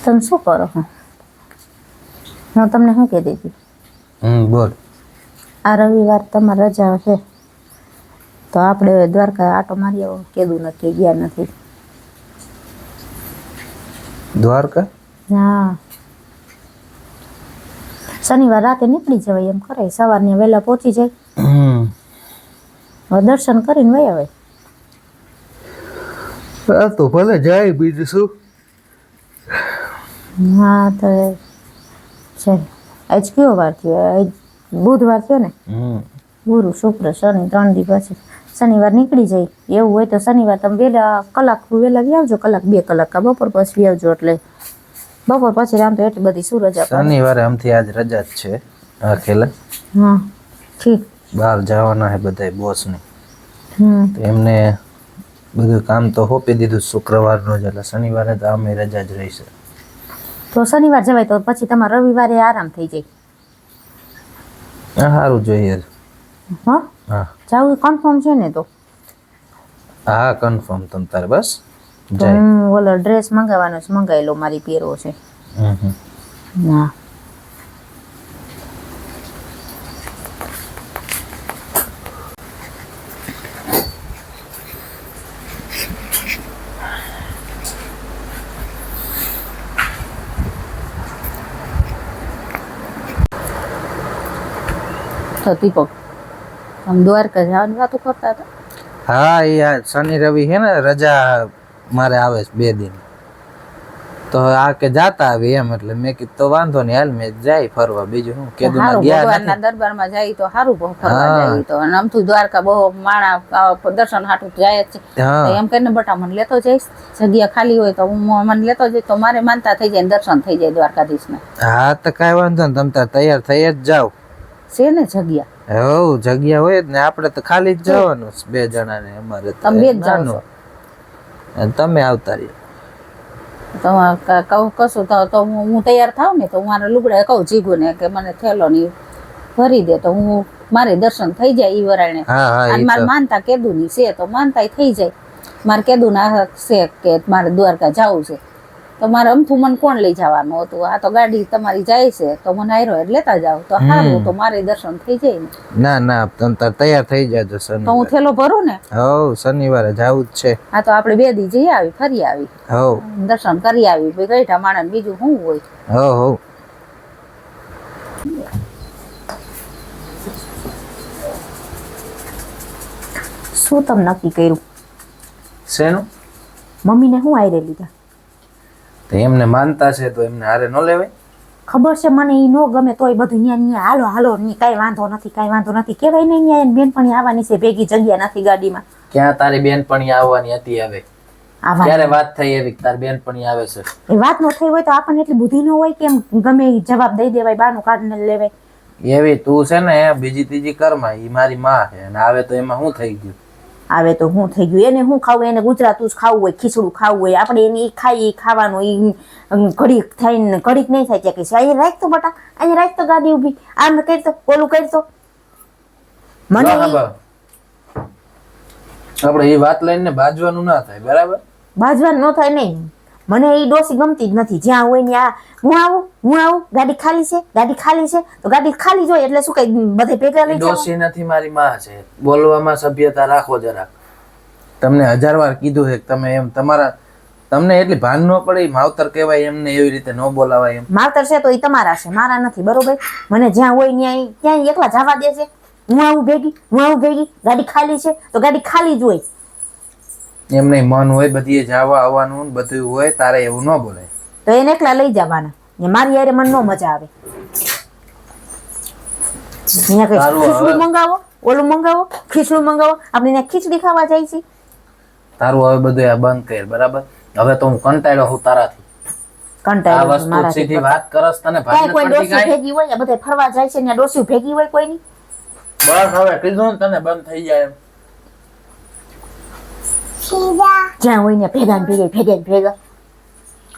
તમે શું કરો હો હું તમને શું કહેતી હતી? બોલ. આ રવિવાર તમારે રજા છે તો આપણે દ્વારકા આટો મારી આવો કીધું નથી ગયા નથી. દ્વારકા? હા. શનિવાર રાતે નીકળી જવાય એમ કરે સવારને વહેલા પહોંચી જાય. દર્શન કરીને વહી આવે તો ભલે જાય બીજું શું? હા તો છે. આજ કયો વાર થયો? આજ બુધવાર થયો ને? ગુરુ શુક્ર શનિ ત્રણ દી પછી શનિવાર નીકળી જાય. એવું હોય તો શનિવાર તમે વહેલા કલાક વહેલા બી આવજો કલાક બે કલાક કા બપોર પછી આવજો એટલે. બપોર પછી આમ તો એટલી બધી શું રજા શનિવારે આમથી આજ રજા જ છે હા ખેલા હા ઠીક. બહાર જવાના હે બધાય બોસને. એમને બધું કામ તો હોપી દીધું શુક્રવારનું જ એટલે શનિવારે તો અમે રજા જ રહેશે. તો શનિવાર જવાય તો પછી તમારે રવિવારે આરામ થઈ જાય. સારું જોઈએ. હા? હા. જાવું કન્ફર્મ છે ને તો. હા કન્ફર્મ તમ તાર બસ. હું ઓલો ડ્રેસ મંગાવવાનો છે મંગાવી લો મારી પહેરવો છે. હમ હમ. દીપક આમ દ્વારકા જવાની વાતો કરતા હતા? હા એ આ શનિ રવિ છે ને રજા મારે આવે છે બે દિન. તો આ કે જાતા આવી એમ એટલે મેં કીધું તો વાંધો નહીં હાલ મેં જાય ફરવા બીજું હું કેદુ ના ગયા ભગવાનના દરબારમાં જાય તો સારું બહુ ફરવા જાય તો. અને આમથું દ્વારકા બહુ માણા દર્શન હાટું જાય જ છે. એમ કરીને બટા મને લેતો જઈશ જગ્યા ખાલી હોય તો હું મને લેતો જઈશ તો મારે માનતા થઈ જાય દર્શન થઈ જાય દ્વારકાધીશને. હા તો કાંઈ વાંધો નહીં તમે તૈયાર થઈ જ જાઓ. છે ને જગ્યા? હોવ જગ્યા હોય ને આપણે તો ખાલી જ જવાનું બે જણાને અમારે તમે બે જ જાણો તમે આવતા રહ્યો તમારે કહું કશું તો તો હું હું તૈયાર થાવ ને તો હું મારા લુગડા કહું જીગુને કે મને થેલો ની ભરી દે તો હું મારે દર્શન થઈ જાય ઈ વરાણે અને મારે માનતા માનતા કેદુની છે તો માનતાય થઈ જાય. મારે કેદુ ના છે કે મારે દ્વારકા જવું છે. તો મારે અમથું મને કોણ લઈ જવાનું હતું? આ તો ગાડી તમારી જાય છે તો મને આયરો એટલે લેતા જાવ તો સારું તો મારે દર્શન થઈ જાય ને. ના ના તંતર તાર તૈયાર થઈ જાજો તો હું થેલો ભરું ને? હવ શનિવારે જવું જ છે. હા તો આપણે બે દી જઈ આવી ફરી આવી. હવ. દર્શન કરી આવી ભાઈ ગઈઠા માણસ બીજું શું હોય? હવ હવ. શું તમે નક્કી કર્યું? શેનું? મમ્મીને શું આયરે લીધા? તો એમને માનતા છે તો એમને હારે ન લેવાય. ખબર છે મને એ નો ગમે તોય બધું ન્યા ન્યા હાલો હાલો ની કાંઈ વાંધો નથી કાંઈ વાંધો નથી. કહેવાય નહીં ન્યા એની બેનપણી આવવાની છે ભેગી જગ્યા નથી ગાડીમાં. ક્યાં તારી બેનપણી આવવાની હતી હવે? ત્યારે ક્યારે વાત થઈ એવી તારી બેનપણી આવે છે? એ વાત નો થઈ હોય તો આપણને એટલી બુદ્ધિ ન હોય કે એમ ગમે એ જવાબ દઈ દેવાય બાનું ને લેવાય. એવી તું છે ને બીજી ત્રીજી કરમાં એ મારી માં છે અને આવે તો એમાં શું થઈ ગયું? આવે તો હું થઈ ગયું. એને શું ખાવું? એને ગુજરાતું જ ખાવું હોય ખીચડું ખાવું હોય. આપણે એને એ ખાઈ ખાવાનું એ ઘડીક થઈને ઘડીક નહીં થાય ત્યાં કે અહીંયા રાખ તો બટા. અહીંયા રાખ તો ગાડી ઊભી. આમ કરી તો ઓલું કરી તો મને આપણે એ વાત લઈને બાજવાનું ના થાય બરાબર? બાજવાનું ન થાય નહીં. મને એ ડોસી ગમતી જ નથી. જ્યાં હોય ત્યાં હું આવું હું આવું ગાડી ખાલી છે ગાડી ખાલી છે. તો ગાડી ખાલી જ હોય એટલે શું કઈ બધે ભેગા લઈ ડોસી નથી મારી માં છે. બોલવામાં સભ્યતા રાખો જરા તમને હજાર વાર કીધું છે તમે એમ તમારા તમને એટલી ભાન ન પડે માવતર કહેવાય એમને એવી રીતે ન બોલાવાય એમ. માવતર છે તો એ તમારા છે મારા નથી બરોબર? મને જ્યાં હોય ત્યાં ત્યાં એકલા જવા દે છે. હું આવું ભેગી હું આવું ભેગી ગાડી ખાલી છે તો ગાડી ખાલી જ હોય. એમને મન હોય બધી જવા આવવાનું બધું હોય તારે એવું ન બોલે તો એને એકલા લઈ જવાના. ને મારી યારે મન નો મજા આવે. અહીંયા કઈ ખીચડું મંગાવો ઓલું મંગાવો ખીચડું મંગાવો. આપણે ત્યાં ખીચડી ખાવા જાય છે. તારું હવે બધું આ બંધ કર બરાબર? હવે તો હું કંટાળ્યો હું તારાથી. આ કંટાળ્યો છે વસ્તુ સીધી વાત કરસ તને ભાઈ કોઈ ડોસી ભેગી હોય આ બધા ફરવા જાય છે ને ડોસી ભેગી હોય કોઈની? બસ હવે કીધું તને બંધ થઈ જાય એમ. જ્યાં હોય ને ભેગા ને ભેગા ભેગા ને ભેગા.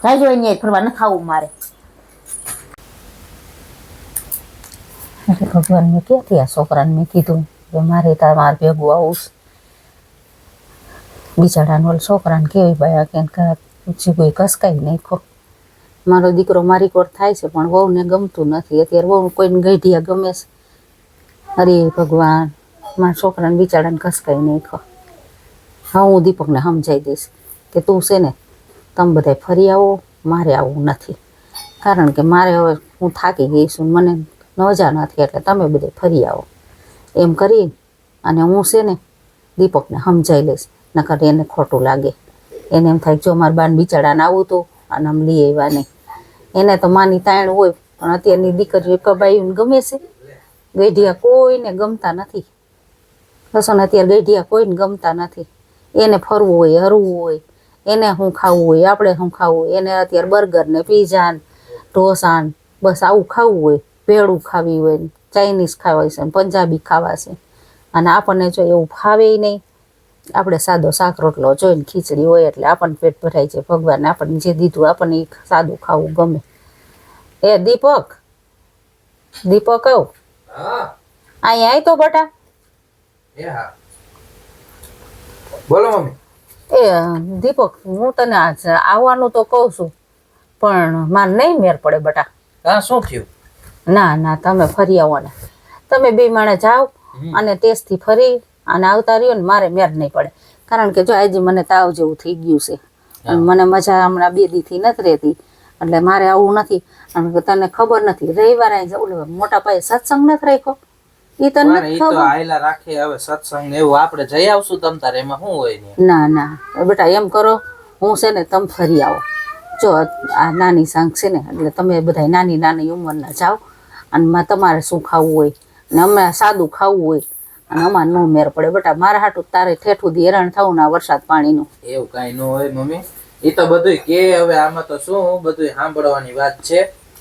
હોય ને ફરવા ન ખાવું મારે. ભગવાન મેં ક્યાંથી આ છોકરાને મેં કીધું કે મારે તાર માર ભેગું આવું બિચારાને ઓલ છોકરાને કેવી બાયા કે પૂછી કોઈ કસકાઈ નાખો મારો દીકરો મારી કોર થાય છે, પણ વહુને ગમતું નથી. અત્યારે વહુ કોઈને ગઈઢિયા ગમે છે. અરે ભગવાન, મારા છોકરાને બિચારાને કસકાઈ નહીં ખો હા, હું દીપકને સમજાવી દઈશ કે તું છે ને, તમે બધા ફરી આવો, મારે આવવું નથી. કારણ કે મારે હવે હું થાકી ગઈ છું, મને નજા નથી એટલે તમે બધે ફરી આવો. એમ કરી અને હું છે ને, દીપકને સમજાવી લઈશ, નકર એને ખોટું લાગે. એને એમ થાય જો મારા બાન બિચારાને આવું તો અને આમ લઈ આવ્યા નહીં. એને તો માની તાણ હોય, પણ અત્યારની દીકરીઓ કબાયું ગમે છે. ગઢિયા કોઈને ગમતા નથી. બસો ને અત્યારે ગઢિયા કોઈને ગમતા નથી. એને ફરવું હોય હરવું હોય એને શું ખાવું હોય આપણે શું ખાવું હોય એને અત્યારે બર્ગર ને પીઝા ને ઢોસા ને બસ આવું ખાવું હોય ભેળું ખાવી હોય ચાઇનીઝ ખાવા છે પંજાબી ખાવા છે. અને આપણને જો એવું ફાવે નહીં આપણે સાદો શાક રોટલો જોઈને ખીચડી હોય એટલે આપણને પેટ ભરાય છે. ભગવાને આપણને જે દીધું આપણને એ સાદું ખાવું ગમે. એ દીપક દીપક આવ. અહીંયા આય તો બટા. એ હા. બોલો મમ્મી. એ દીપક હું તને આજ આવવાનું તો કહું છું પણ મારે નહીં મેર પડે બટા. હા શું થયું? ના ના તમે ફરી આવો ને. તમે બે માણે જાઓ અને ટેસ્ટથી ફરી અને આવતા રહ્યો ને મારે મેર નહીં પડે. કારણ કે જો આજે મને તાવ જેવું થઈ ગયું છે. મને મજા હમણાં બે દીથી નથી રહેતી. એટલે મારે આવું નથી. તને ખબર નથી. રવિવારે ઓલો મોટા પાયે સત્સંગ નથી રાખ્યો. એ નથી તો ખબર. આયલા રાખે હવે સત્સંગ એવું આપણે જઈ આવશું તમ તારે એમાં શું હોય ને? ના ના. બેટા એમ કરો હું છે ને તમે ફરી આવો. જો આ નાની સાંગ છે ને એટલે તમે બધા નાની નાની ઉંમરના જાઓ અને માં તમારે શું ખાવું હોય ને અમે સાદું ખાવું હોય અને અમારે નો મેર પડે. બેટા મારા હાટું તારે ઠેઠું દી હેરાન થવું ના વરસાદ પાણીનું. એવું કાંઈ ન હોય મમ્મી. એ તો બધું કે હવે આમાં તો શું બધું સાંભળવાની વાત છે.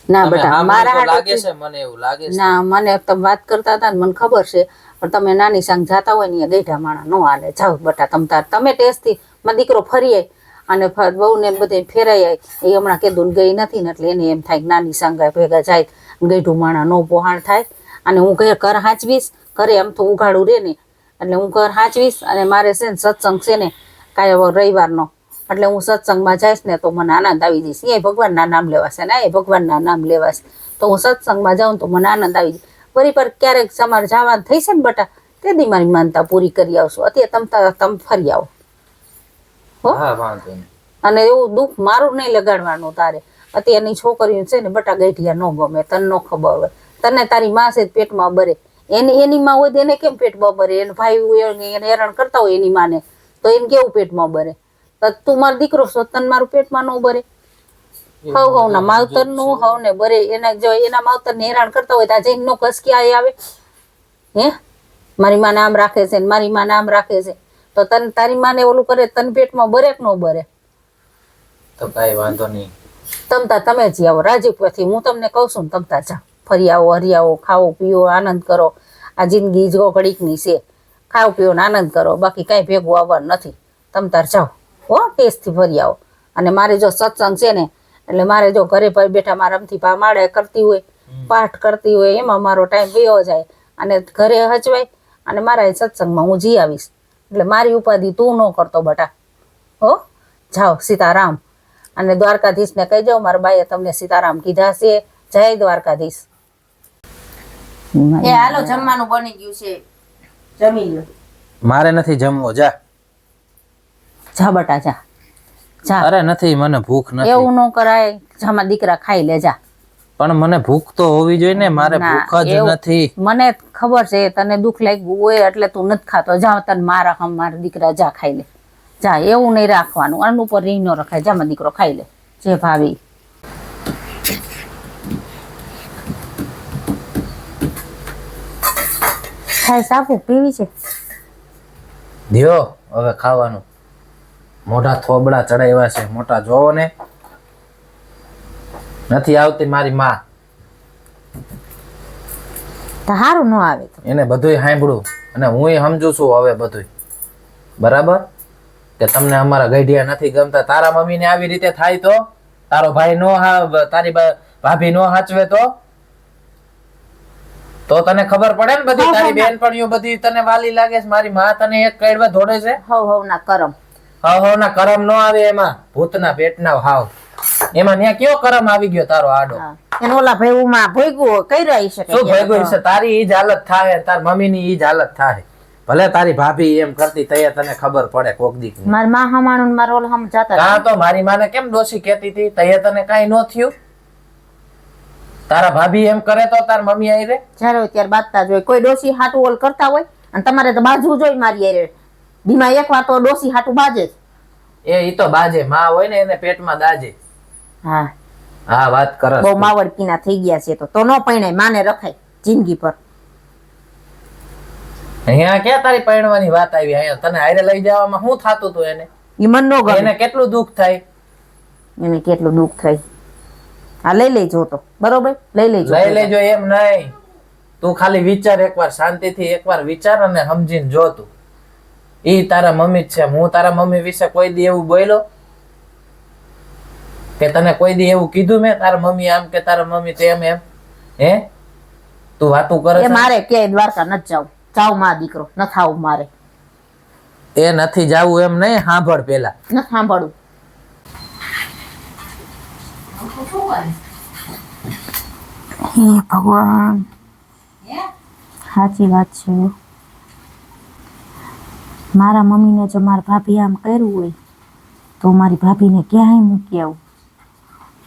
ના બેટા મારા લાગે છે મને એવું લાગે છે. ના મને તમે વાત કરતા હતા ને મને ખબર છે પણ તમે નાની સાંગ જાતા હોય ને ગઈઢા માણા નો હાલે. જાઓ બેટા તમ તાર તમે ટેસ્ટથી મારો દીકરો ફરી આય અને બહુ બહુને બધે ફેરાઈ આય. એ હમણાં કીધું ગઈ નથી ને એટલે એને એમ થાય કે નાની સાંગા ભેગા જાય ગઈઢું માણા નો પોહાણ થાય. અને હું ઘર ઘર હાંચવીશ ઘરે આમ તો ઉઘાડું રે ને. એટલે હું ઘર હાંચવીશ અને મારે છે ને સત્સંગ છે ને કાંઈ રવિવારનો. એટલે હું સત્સંગમાં જઈશ ને તો મને આનંદ આવી જઈશ. એ ભગવાનના નામ લેવાશે ને એ ભગવાનના નામ લેવાશે. તો હું સત્સંગમાં જાઉં તો મને આનંદ આવી જાય. ફરી પર ક્યારેક તમારે જવાનું થઈ છે ને બટા તે દી મારી માનતા પૂરી કરી આવશું. અત્યારે તમ તા- ફરી આવો. હો? અને એવું દુઃખ મારું નહીં લગાડવાનું તારે. અત્યારની છોકરીઓ છે ને બટા ગઈઠિયા ન ગમે તને ન ખબર હોય. તને તારી માં છે પેટમાં બરે. એની એની માં હોય એને કેમ પેટમાં બરે? એને ભાઈ હોય એને હેરાન કરતા હોય એની માને. તો એને કેવું પેટમાં બરે? તો તું મારો દીકરો છો તને મારું પેટમાં ન બરે. હવ હવ ના માવતરનું હવ ને બરે. એના જો એના માવતર ને હેરાન કરતા હોય તો આ જઈને નો કસકી આવે. હે? મારી માં નામ રાખે છે ને મારી માં નામ રાખે છે. તો તને તારી માને ઓલું કરે તને પેટમાં બરે કે ન બરે? તો કાંઈ વાંધો નહીં. તમતા તમે જ આવો રાજીપુરથી હું તમને કહું છું તમતા જા. ફરી આવો હરી આવો ખાઓ પીઓ આનંદ કરો. આ જિંદગી જો ઘડીકની છે. ખાઓ પીઓ ને આનંદ કરો. બાકી કાંઈ ભેગું આવવાનું નથી. તમતાર જાઓ. હો ટેસ્ટથી ફરી આવો. અને મારે જો સત્સંગ છે ને એટલે મારે જો ઘરે પર બેઠા મારામથી પા માળે કરતી હોય પાઠ કરતી હોય એમાં મારો ટાઈમ વયો જાય. અને ઘરે હચવાય અને મારા એ સત્સંગમાં હું જી આવીશ. એટલે મારી ઉપાધિ તું ન કરતો બટા. હો જાઓ સીતારામ. અને દ્વારકાધીશને કહી જાઓ મારા બાઈએ તમને સીતારામ કીધા છે. જય દ્વારકાધીશ. એ હાલો જમવાનું બની ગયું છે. જમી લો મારે નથી જમવું જા. જા બટા જા. જા. અરે નથી મને ભૂખ નથી. એવું ન કરાય જામાં દીકરા ખાઈ લે જા. પણ મને ભૂખ તો હોવી જોઈએ ને મારે ભૂખ જ નથી. મને ખબર છે તને દુઃખ લાગ્યું હોય એટલે તું નથી ખાતો. જા તને મારા હમ મારા દીકરા જા ખાઈ લે. જા એવું નહીં રાખવાનું. આનું ઉપર રીહ ન રખાય. જામા દીકરો ખાઈ લે. જે ભાવી ખાય સાપુ પીવી છે? દિયો હવે ખાવાનું. મોટા થોબડા ચડાવ્યા છે. મોટા જોવો ને. નથી આવતી મારી માં. સારું ન આવે એને બધુંય સાંભળું અને હુંય સમજુ છું હવે બધુંય. બરાબર? કે તમને અમારા ગઢિયા નથી ગમતા. તારા મમ્મીને આવી રીતે થાય તો? તારો ભાઈ નો હા તારી ભાભી નો હાચવે તો? તો તને ખબર પડે ને બધી તારી બેનપણીઓ બધી તને વાલી લાગે છે? મારી માં તને એક કડવા ધોડે છે? હવ હવ ના કરમ. હાવ હાવ ના કરમ નો આવે એમાં. ભૂતના પેટના હાવ. એમાં ત્યાં કયો કરમ આવી ગયો તારો આડો? એનો ઓલા ભાઈ ઉમા ભોગ્યો કઈ રહી શકે શું ભોગ્યો છે તારી ઈ જ હાલત થાય તાર મમ્મી ની ઈ જ હાલત થાય ભલે તારી ભાભી એમ કરતી તૈયાર તને ખબર પડે કોક દીક મારમાં હમાણું માર ઓલ હમ જાતા રહ્યા. તો મારી માને કેમ ડોશી કહેતી હતી તૈયાર તને કઈ ન થયું? તારા ભાભી એમ કરે તો તાર મમ્મી આવી રે જ્યારે ત્યારે બાતતા જ હોય. કોઈ દોષી હાટુ ઓલ કરતા હોય અને તમારે તો બાજુ જોઈ મારી હારે. દીમાં એક વાર તો ડોસી હાટું બાજે જ. એ ઈ તો બાજે. માં હોય ને એને પેટમાં દાજે. હા. હા વાત કરસ બહુ માવડ પીના થઈ ગયા છે તો. તો નો પૈણાય માને રખાય જિંદગી પર. અહીંયા ક્યાં તારી પૈણવાની વાત આવી? અહીંયા તને હારે લઈ જવામાં શું થાતું તું એને? ઈ મન નો ગમે. એને કેટલું દુઃખ થાય? એને કેટલું દુઃખ થાય. હા લઈ લેજો તો. બરોબર? લઈ લેજો. લઈ લેજો એમ નહીં. તું ખાલી વિચાર એકવાર શાંતિથી એકવાર વિચાર અને સમજીને જો તું. ઈ તારા મમ્મી જ છે. હું તારા મમ્મી વિશે કોઈ દી એવું બોલ્યો કે તને કોઈ દી એવું કીધું મેં? તારા મમ્મી આમ કે તારા મમ્મી તેમ એમ. હે? તું વાતું કરે એ મારે કે દ્વારકા નથી જાવ જાવમાં દીકરો. ન થાવ મારે. એ નથી જાવું એમ નહીં? સાંભળ પેલા. ન સાંભળું ભગવાન. સાચી વાત છે. મારા મમ્મીને જો મારા ભાભી આમ કર્યું હોય, તો મારી ભાભીને ક્યાંય મૂકી આવું.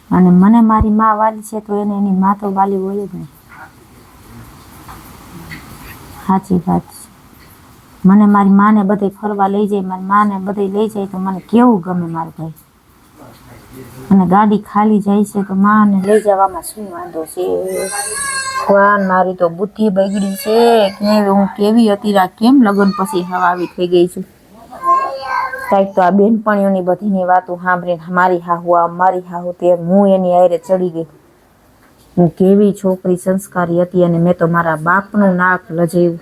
અને મને મારી મા વાલી છે, તો એને એની મા તો વાલી હોય જ નહીં. સાચી વાત છે. મને મારી માને બધે ફરવા લઈ જાય, મારી માને બધે લઈ જાય, તો મને કેવું ગમે મારા ભાઈ? અને ગાડી ખાલી જાય છે, તો માને લઈ જવામાં શું વાંધો છે? ભગવાન મારી તો બુદ્ધિ બગડી છે. કેવી, હું કેવી હતી રા કેમ લગ્ન પછી હવા આવી થઈ ગઈ છું? કાંઈક તો આ બેનપણીઓની બધીની વાતો સાંભળીને મારી હાહુ, આ મારી હાહુ તે હું એની આયરે ચડી ગઈ. હું કેવી છોકરી સંસ્કારી હતી અને મેં તો મારા બાપનું નાક લજાવ્યું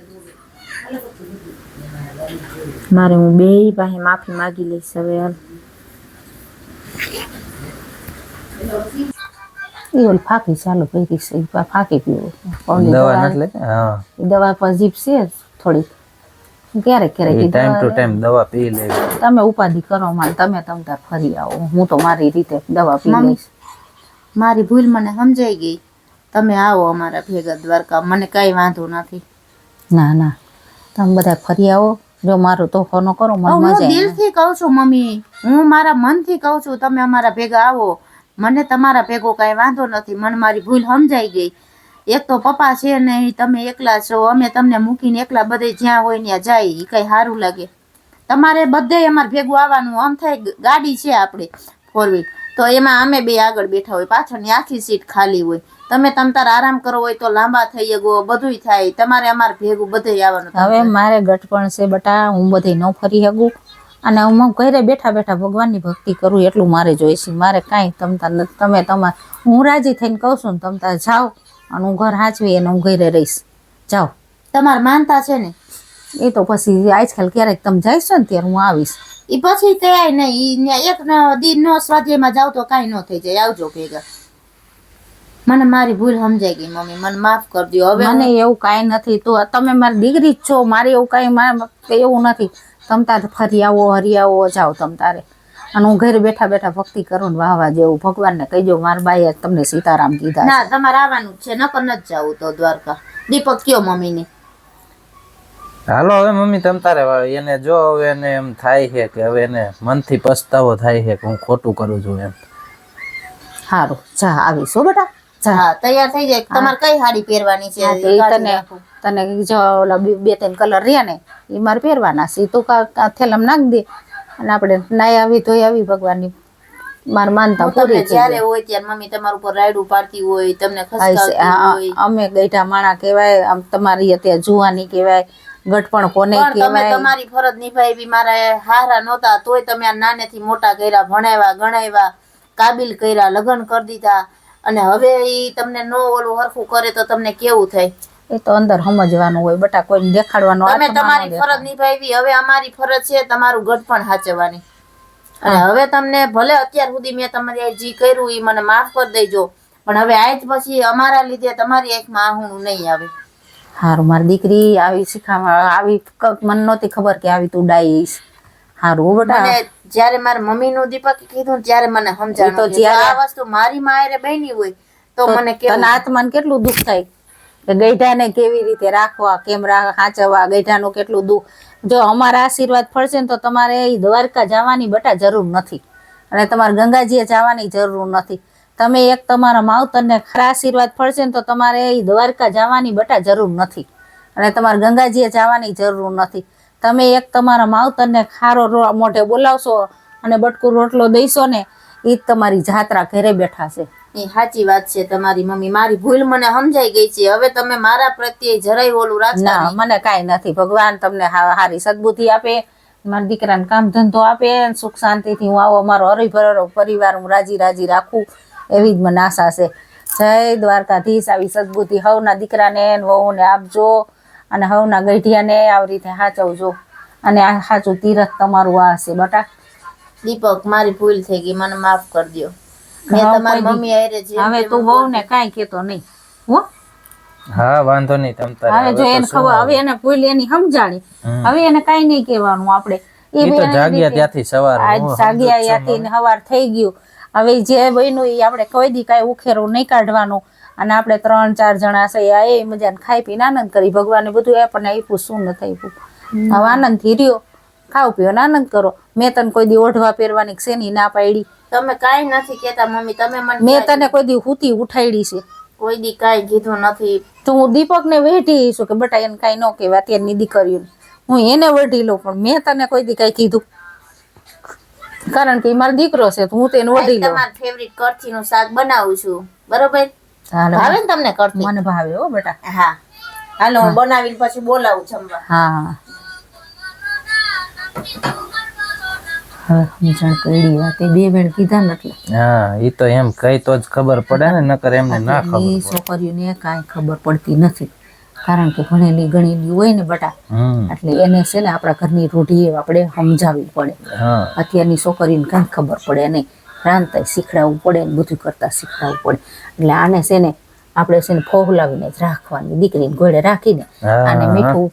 મારે હું બે પાસે માફી માગી લઈશ હવે હાલ. એ ઓલી ફાંકી ચાલુ કરી છે. ફાકી પીવું દવા એટલે હા. દવા પર જીપ છે થોડી ક્યારેક ક્યારેક ટાઈમ ટુ ટાઈમ દવા પી લે. તમે ઉપાધિ કરો માં તમે તમ તાર ફરી આવો. હું તો મારી રીતે દવા પી લઈશ. મારી ભૂલ મને સમજાઈ ગઈ. તમે આવો અમારા ભેગા દ્વારકા. મને કઈ વાંધો નથી. ના ના. તમે બધા ફરી આવો. જો મારો તોફો ન કરો મને હું મજા આવે. દિલથી કહું છું મમ્મી. હું મારા મનથી કહું છું તમે અમારા ભેગા આવો. મને તમારા ભેગો કાંઈ વાંધો નથી મને મારી ભૂલ સમજાઈ ગઈ. એક તો પપ્પા છે નહીં તમે એકલા છો અમે તમને મૂકીને એકલા બધે જ્યાં હોય ત્યાં જાય એ કંઈ સારું લાગે. તમારે બધે અમારે ભેગું આવવાનું આમ થાય ગાડી છે આપણે ફોર વ્હીલ તો એમાં અમે બે આગળ બેઠા હોય પાછળની આખી સીટ ખાલી હોય. તમે તમ તાર આરામ કરો હોય તો લાંબા થઈ ગયો બધુંય થાય. તમારે અમારે ભેગું બધે આવવાનું હવે મારે ગઠપણ છે બટા હું બધે ન ફરી શકું. અને હું ઘરે બેઠા બેઠા ભગવાનની ભક્તિ કરું એટલું મારે જોઈશે. મારે કાંઈ તમતા તમે તમાર હું રાજી થઈને કહું છું ને તમ તાર જાઓ અને હું ઘર હાચવી અને હું ઘરે રહીશ. જાઓ. તમારે માનતા છે ને? એ તો પછી આજકાલ ક્યારેક તમે જઈશો ને ત્યારે હું આવીશ. એ પછી તે નહીં એક ન- દી નો સ્વાધ્યાયમાં જાવ તો કાંઈ ન થઈ જાય. આવજો ભેગા. મને મારી ભૂલ સમજાઈ ગઈ મમ્મી. મને માફ કરી દો હવે મને એવું કાંઈ નથી. તો તમે મારી દીકરી જ છો. મારે એવું કાંઈ એવું નથી. તમ તાર ફરી આવો હરી આવો જાઓ તમ તારે. અને હું ઘરે બેઠા બેઠા ભક્તિ કરું ને વાહ વાહ જેવું ભગવાનને કહીજો મારા બાઈએ તમને સીતારામ કીધા ના તમારે આવવાનું છે નકર નથી જાવું તો દ્વારકા. દીપક કયો મમ્મીને? હાલો હવે મમ્મી તમ તારે એને જો હવે એને એમ થાય છે કે હવે એને મનથી પસ્તાવો થાય છે કે હું ખોટું કરું છું એમ. સારું જા આવીશું બેટા જા. હા તૈયાર થઈ જાય. તમારે કઈ સાડી પહેરવાની છે? હા, તો ઈ કાઢી તને નાખું. તને જો ઓલા બે ત્રણ કલર રહ્યા ને એ મારે પહેરવાના છે. તું કા થેલામાં નાખ દે. અને આપણે નાઈ આવી ધોઈ આવી ભગવાનની. માર માનતા પૂરી છે જ્યારે હોય ત્યારે મમ્મી તમારા ઉપર રાયડું પાડતી હોય તમને ખસકાવતી હોય. અમે ગઈઠા માણા કહેવાય આમ તમારી અત્યારે જુવાની કહેવાય ગટપણ કોને કહેવાય તમે તમારી ફરજ નિભાવી મારા હારા નહોતા તોય તમે આ નાનેથી મોટા કર્યા ભણાવ્યા ગણાવ્યા કાબિલ કર્યા લગ્ન કરી દીધા. અને હવે ઈ તમને નો ઓલું હરખું કરે તો તમને કેવું થાય? એ તો અંદર સમજવાનું હોય બટા કોઈને દેખાડવાનું તમે તમારી ફરજ નિભાવી હવે અમારી ફરજ છે તમારું ગઢ પણ સાચવવાની. અને હવે તમને ભલે અત્યાર સુધી મેં તમારી જે કર્યું એ મને માફ કરી દેજો પણ હવે આજ પછી અમારા લીધે તમારી આંખમાં આહુણું નહીં આવે. હારું મારી દીકરી આવી શીખાવા આવી મને નહોતી ખબર કે આવી તું ડાઈશ હારું બટા. જ્યારે મારા મમ્મી નું દીપક કીધું ત્યારે મને સમજાણું આ વસ્તુ મારી માયરે બની હોય તો મને કે આત્માને કેટલું દુઃખ થાય? ગઈઢાને કેવી રીતે રાખવા, કેમ સાચવવા ગઈઢાનું કેટલું દુઃખ. જો અમારા આશીર્વાદ ફળશે ને તો તમારે એ દ્વારકા જવાની બટા જરૂર નથી. અને તમારે ગંગાજીએ જવાની જરૂર નથી. તમે એક તમારા માવતરને ખરા આશીર્વાદ ફળશે ને તો તમારે એ દ્વારકા જવાની બટા જરૂર નથી. અને તમારે ગંગાજીએ જવાની જરૂર નથી. તમે એક તમારા માવતરને ખારો મોઢે બોલાવશો અને બટકું રોટલો દઈશો ને એ જ તમારી જાત્રા ઘરે બેઠા છે. એ સાચી વાત છે તમારી મમ્મી. મારી ભૂલ મને સમજાઈ ગઈ છે. હવે તમે મારા પ્રત્યે જરાય ઓલું રાખતા ના મને કાંઈ નથી. ભગવાન તમને હારી સદબુદ્ધિ આપે મારા દીકરાને કામ ધંધો આપે સુખ શાંતિથી હું આવો મારો હરિભરો પરિવાર હું રાજી રાજી રાખું એવી જ મને આશા છે. જય દ્વારકાધીશ આવી સદબુદ્ધિ હવના દીકરાને વહુને આપજો અને હવના ગઢિયાને આવી રીતે સાચવજો. અને આ સાચું તીરથ તમારું આ હશે બટા. દીપક મારી ભૂલ થઈ ગઈ. મને માફ કરી દો મેં તમારી મમ્મી હારે જે હવે તું તું વહુને કાઈ કેતો નહીં હો? હા વાંધો નહીં તમ તારે હવે જો એને ખબર હવે એને ભૂલ એની સમજાણી. હવે એને કાઈ નહીં કહેવાનું આપણે. એ તો જાગ્યા ત્યાંથી સવાર આજ જાગ્યા ત્યાંથી ને હવાર થઈ ગયું. હવે જે બન્યું એ આપણે કોઈ દી કાંઈ ઉખેરું નહીં કાઢવાનું. અને આપણે ત્રણ ચાર જણા છે આ એ મજાને ખાઈ પીને આનંદ કરી. ભગવાને બધું આપણને આપ્યું શું નથી આપ્યું હવે આનંદથી રહ્યો. ખાવ પીઓ ને આનંદ કરો. મેં તને કોઈ દી ઓઢવા પહેરવાની શેની ના પાડી. તમે કાંઈ નથી કહેતા મમ્મી તમે મને મેં તને કોઈ દી હુતી ઉઠાડી છે. કોઈ દી કાંઈ કીધું નથી. તો હું દીપકને વેઠી છું કે બટા એને કાંઈ ન કહેવાય અત્યારની દીકરીઓને. હું એને વઢી લઉં પણ મેં તને કોઈ દી કાંઈ કીધું. કારણ કે મારો દીકરો છે તો હું તેને વઢી લઉં. તમારું ફેવરિટ કરથી નું શાક બનાવું છું. બરોબર? ભાવે ને તમને કરતી મને ભાવે હો બેટા. હા. હાલો હું. બનાવીને પછી બોલાવું જમવા. હા. સમજણ કરી વાત એ બે બેન કીધા ને એટલે હા એ તો એમ કઈ તો જ ખબર પડે ને નકર એમને ના ખબર એ છોકરીઓને કાંઈ ખબર પડતી નથી. કારણ કે ભણેલી ગણેલી હોય ને બટા એટલે એને છે ને આપણા ઘરની રૂઢીએ આપણે સમજાવવી પડે. અત્યારની છોકરીને કાંઈ ખબર પડે નહીં. રાંધતા શીખડાવવું પડે ને બધું કરતા શીખડાવવું પડે. એટલે આને છે ને આપણે છે ને ફોહલાવીને જ રાખવાની દીકરીને ગોળે રાખીને. અને મીઠું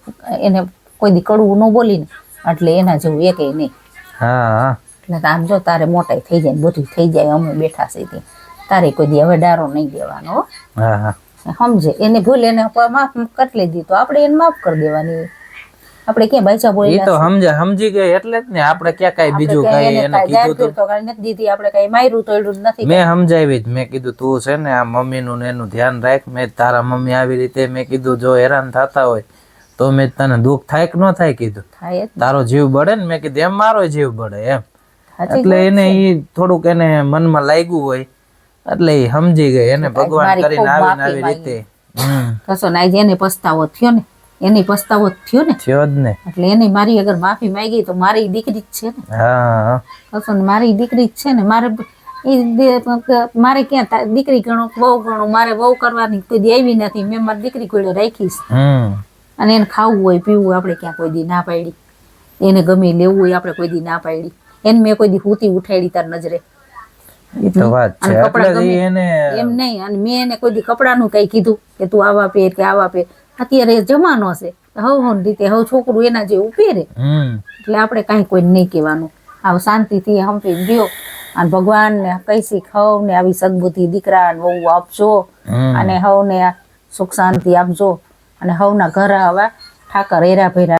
એને કોઈ દી કડવું ન બોલીને એટલે એના જેવું એકેય નહીં. હા એટલે આમ જો તારે મોટાઈ થઈ જાય બધું થઈ જાય અમે બેઠા છે ત્યાં. તારે કોઈ દી હવે ડારો નહીં દેવાનો હા. હા સમજે? એને ભૂલ એને માફ કરી લીધી તો આપણે એને માફ કરી દેવાની. આપણે ક્યાં બાઈચા બોલી તો સમજે સમજી ગઈ એટલે જ ને આપણે ક્યાં કઈ બીજું કઈ એને કીધું તો. કાંઈ નથી દીધી આપણે કઈ માર્યું તોડ્યું નથી મેં સમજાવી જ મેં કીધું તું છે ને આ મમ્મીનું ને એનું ધ્યાન રાખ મેં તારા મમ્મી આવી રીતે મેં કીધું જો હેરાન થતા હોય તો મેં તને દુઃખ થાય કે ન થાય કીધું? થાય તારો જીવ બળે ને મેં કીધું એમ મારો જીવ બળે એમ. એટલે એને એ થોડુંક એને મનમાં લાગ્યું હોય એટલે એ સમજી ગઈ એને ભગવાન કરીને આવીને આવી રીતે. કસો કશો ના એને પસ્તાવો થયો ને એની પસ્તાવો થયો ને. થયો જ ને. એટલે એની મારી અગર માફી માંગી તો મારી દીકરી જ છે ને. હા. ને મારી દીકરી જ છે ને મારે મારે ક્યાં દીકરી ગણો બહુ ગણો મારે બહુ કરવાની કોઈ દેવી નથી મેં મારી દીકરી કોઈ રાખીશ અને એને ખાવું હોય પીવું આપણે ક્યાં કોઈ દી ના પાડી. એને ગમે લેવું હોય આપણે કોઈ દી ના પાડી. એને મેં કોઈ દી હુતી ઉઠાડી તાર નજરે. એમ નહીં. અને મેં એને કોઈ દી કપડાનું કઈ કીધું કે તું આવા પહેર કે આવા પહેર. અત્યારે જમાનો છે. હવ હવ રીતે હવ છોકરું એના જેવું પહેરે એટલે આપણે કાંઈ કોઈ નહીં કહેવાનું. આવ શાંતિથી હંપી ગયો. અને ભગવાનને કહીશી શીખ હવને આવી સદબુદ્ધિ દીકરા બહુ વહુ આપજો. અને હવ ને સુખ શાંતિ આપજો. અને હવના ઘર આવા ઠાકર એરા ભેરા